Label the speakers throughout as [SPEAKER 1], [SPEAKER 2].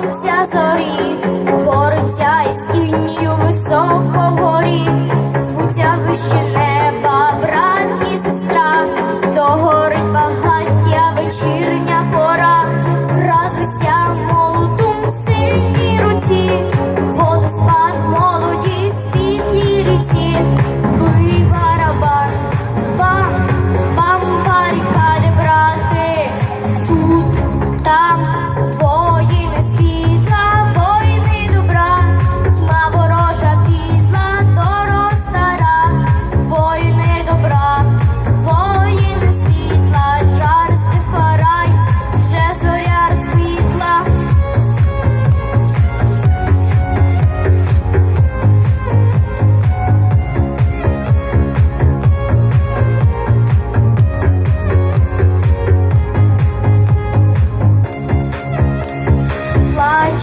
[SPEAKER 1] сонця зорі, бореться із тінню високо горі, звуття вище не.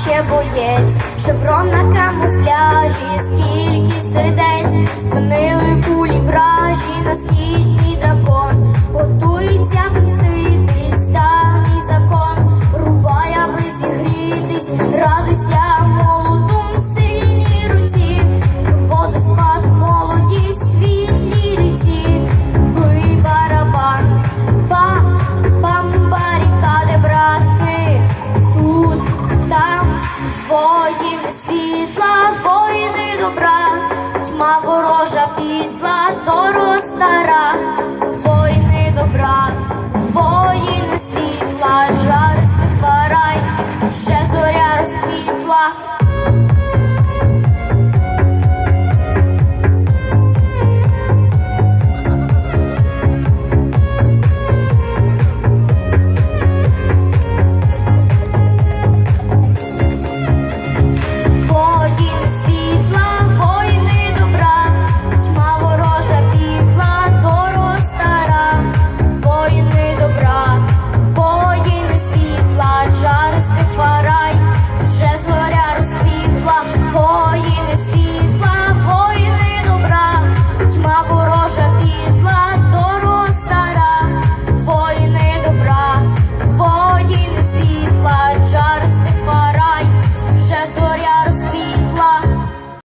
[SPEAKER 1] ще боєць, шеврон на камуфляжі. love.